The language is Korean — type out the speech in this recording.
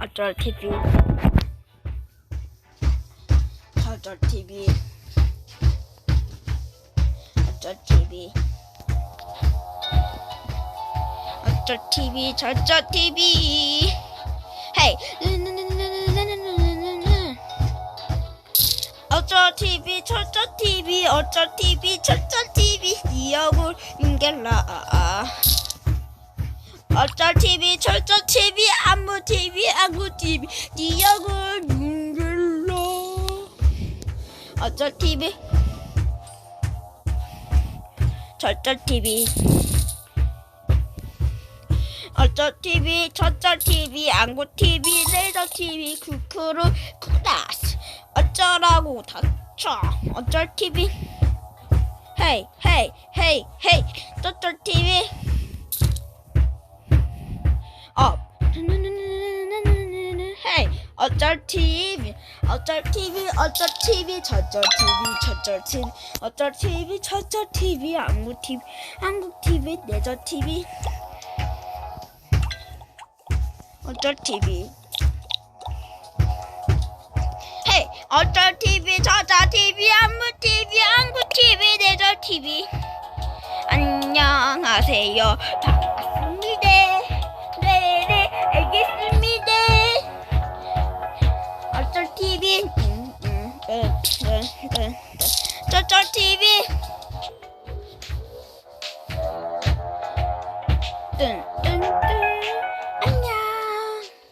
어쩔 TV 어쩔 TV 어쩔 TV 어쩔 TV 저쩔 TV 헤이 어쩔 TV 저쩔 TV 어쩔 TV 저쩔 TV 이 얼굴 인겔라 어쩔 TV 철저 TV 안구 TV 네 얼굴 인겔라 어쩔 TV 절절 TV 어쩔 TV 저쩔 TV 안구 TV 레이저 TV 쿠쿠루 쿠다스. 어쩌라고 다쳐. 어쩔 TV 헤이 헤이 헤이 헤이. 저쩔 TV 어쩔 TV 어쩔 TV 어쩔 TV 저쩔 TV 저쩔 TV 어쩔 TV 저쩔 TV 한국 TV 한국 TV 내저 TV 어쩔 TV 헤이 어쩔 TV 저쩔 TV 한국 TV 한국 TV 내저 TV 안녕하세요 Dot Dot TV. Dun, dun, dun.